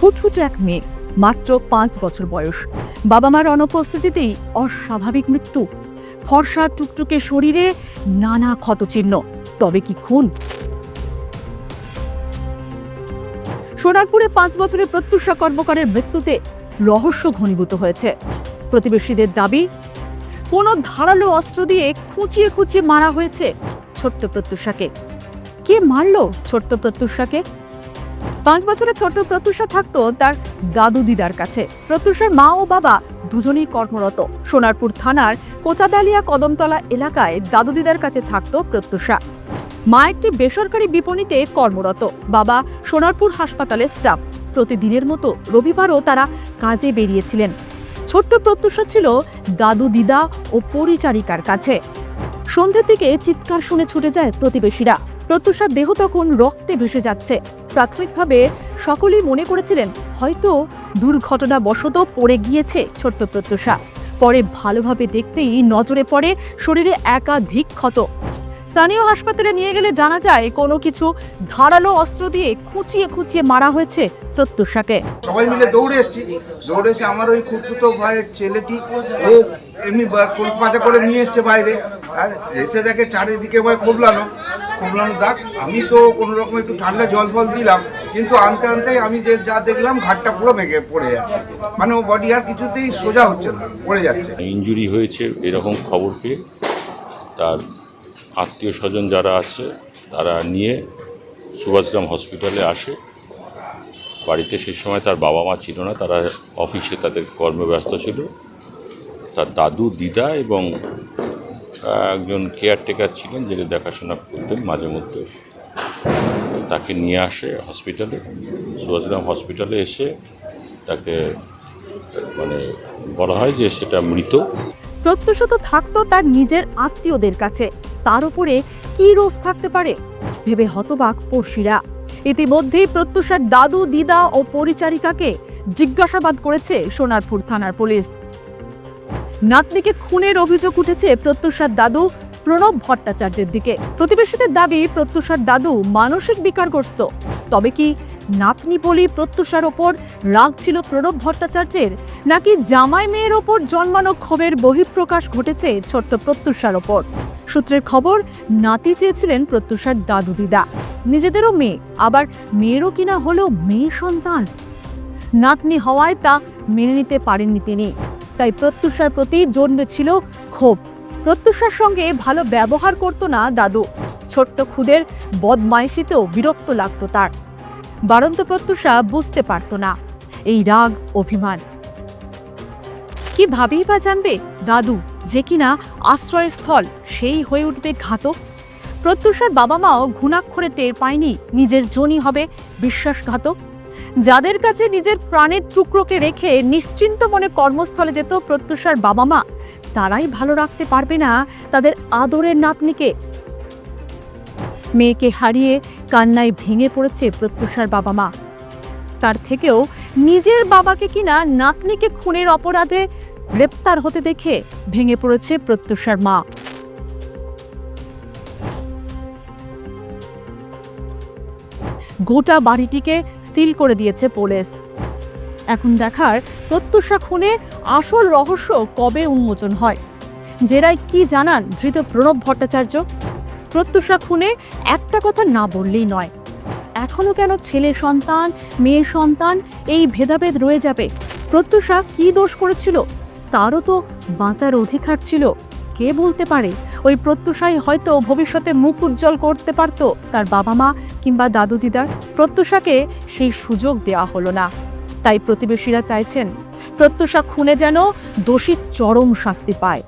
ফুটফুটে এক মেয়ে, মাত্র পাঁচ বছর বয়স। বাবা মার অনুপস্থিতিতেই অস্বাভাবিক মৃত্যু। ফর্সা টুকটুকে শরীরে নানা ক্ষতচিহ্ন। তবে কি খুন? সোনারপুরে পাঁচ বছরের প্রত্যুষা কর্মকারের মৃত্যুতে রহস্য ঘনীভূত হয়েছে। প্রতিবেশীদের দাবি, কোনো ধারালো অস্ত্র দিয়ে খুঁচিয়ে খুঁচিয়ে মারা হয়েছে ছোট্ট প্রত্যুষাকে। কে মারল ছোট্ট প্রত্যুষাকে? পাঁচ বছরের ছোট্ট প্রত্যুষা থাকতো তার দাদু দিদার কাছে। প্রত্যুষার মা ও বাবা দুজনেই কর্মরত। সোনারপুর থানার কোচাদালিয়া কদমতলা এলাকায় দাদু দিদার কাছে থাকতো প্রত্যুষা। মা একটি বেসরকারি বিপণিতে কর্মরত। বাবা সোনারপুর হাসপাতালের স্টাফ। প্রতিদিনের মতো রবিবারও তারা কাজে বেরিয়েছিলেন। ছোট্ট প্রত্যুষা ছিল দাদু দিদা ও পরিচারিকার কাছে। সন্ধ্যের দিকে চিৎকার শুনে ছুটে যায় প্রতিবেশীরা। প্রত্যুষার দেহ তখন রক্তে ভেসে যাচ্ছে। প্রাথমিকভাবে সকলেই মনে করেছিলেন, হয়তো দুর্ঘটনা বশত পড়ে গিয়েছে ছোট্ট প্রত্যুষা। পরে ভালোভাবে দেখতেই নজরে পড়ে শরীরে একাধিক ক্ষত। স্থানীয় হাসপাতালে নিয়ে গেলে জানা যায়, কোনো কিছু ধারালো অস্ত্র দিয়ে খুঁচিয়ে খুঁচিয়ে মারা হয়েছে প্রত্যুষাকে। সবাই মিলে দৌড়ে এসেছি। দৌড়ে এসে আমার ওই খুঁড়তুতো ভাইয়ের ছেলেটি, ও এমনি কোল করে নিয়ে এসছে বাইরে। আর এসে দেখে চারিদিকে ভাই খুবলানো খুবলানো দাগ আমি তো কোনো রকম একটু ঠান্ডা জল ফল দিলাম, কিন্তু আনতে আনতে আমি যে যা দেখলাম, ঘাটটা পুরো মেঘে পড়ে যাচ্ছে। মানে ও বডি আর কিছুতেই সোজা হচ্ছে না, পড়ে যাচ্ছে। ইঞ্জুরি হয়েছে, এরকম খবর পেয়ে তার আত্মীয় স্বজন যারা আছে, তারা নিয়ে সুভাষগ্রাম হসপিটালে আসে। বাড়িতে সেই সময় তার বাবা মা ছিল না, তারা অফিসে তাদের কর্মে ব্যস্ত ছিল। তার দাদু, দিদা এবং একজন কেয়ারটেকার ছিলেন যিনি দেখাশোনা করতেন মাঝে মধ্যে। তাকে নিয়ে আসে হসপিটালে সুভাষগ্রাম হসপিটালে এসে তাকে মানে বলা হয় যে সেটা মৃত। প্রত্যুষত থাকতো তার নিজের আত্মীয়দের কাছে। তার উপরে কি রোজ থাকতে পারে? ভেবে হতবাক পড়শিরা। ইতিমধ্যেই প্রত্যুষার দাদু, দিদা ও পরিচারিকাকে জিজ্ঞাসাবাদ করেছে সোনারপুর থানার পুলিশ। নাতনিকে খুনের অভিযোগ উঠেছে প্রত্যুষার দাদু প্রণব ভট্টাচার্যের দিকে। প্রতিবেশীদের দাবি, প্রত্যুষার দাদু মানসিক বিকারগ্রস্ত। তবে কি নাতনি বলি প্রত্যুষার ওপর রাগ ছিল প্রণব ভট্টাচার্যের? নাকি জামাই মেয়ের ওপর জন্মানো ক্ষোভের বহিঃপ্রকাশ ঘটেছে ছোট্ট প্রত্যুষার ওপর? সূত্রের খবর, নাতি চেয়েছিলেন প্রত্যুষার দাদু দিদা। নিজেদেরও মেয়ে, আবার মেয়েরও কিনা হলো মেয়ে সন্তান? নাতনি হওয়ায় তা মেনে নিতে পারেননি তিনি। তাই প্রত্যুষার প্রতি জন্মেছিল ক্ষোভ। প্রত্যুষার সঙ্গে ভালো ব্যবহার করতো না দাদু। ছোট্ট খুদের বদমাইশিতেও বিরক্ত লাগতো তার। বারন্ত প্রত্যুষা বুঝতে পারত না। এই রাগ, অভিমান। কি ভাবেই বা জানবে দাদু যে কিনা আশ্রয়স্থল সেই হয়ে উঠবে ঘাতক? প্রত্যুষার বাবা মাও ঘুণাক্ষরে টের পায়নি নিজের জনই হবে বিশ্বাসঘাতক। যাদের কাছে নিজের প্রাণের টুকরোকে রেখে নিশ্চিন্ত মনে কর্মস্থলে যেত প্রত্যুষার বাবা মা, তারাই ভালো রাখতে পারবে না তাদের আদরের নাতনিকে। মেয়েকে হারিয়ে কান্নায় ভেঙে পড়েছে প্রত্যুষার বাবা মা। তার থেকেও নিজের বাবাকে কিনা নাতনিকে খুনের অপরাধে গ্রেপ্তার হতে দেখে ভেঙে পড়েছে প্রত্যুষার মা। গোটা বাড়িটিকে সিল করে দিয়েছে পুলিশ। এখন দেখার প্রত্যুষা খুনে আসল রহস্য কবে উন্মোচন হয়? জেরায় কি জানান ধৃত প্রণব ভট্টাচার্য? প্রত্যুষা খুনে একটা কথা না বললেই নয়। এখনও কেন ছেলে সন্তান, মেয়ে সন্তান এই ভেদাভেদ রয়ে যাবে? প্রত্যুষা কি দোষ করেছিল? তারও তো বাঁচার অধিকার ছিল। কে বলতে পারে? ওই প্রত্যুষাই হয়তো ভবিষ্যতে মুখ উজ্জ্বল করতে পারত তার বাবা মা কিংবা দাদু দিদার প্রত্যুষাকে সেই সুযোগ দেওয়া হলো না। তাই প্রতিবেশীরা চাইছেন, প্রত্যুষা খুনে যেন দোষী চরম শাস্তি পায়।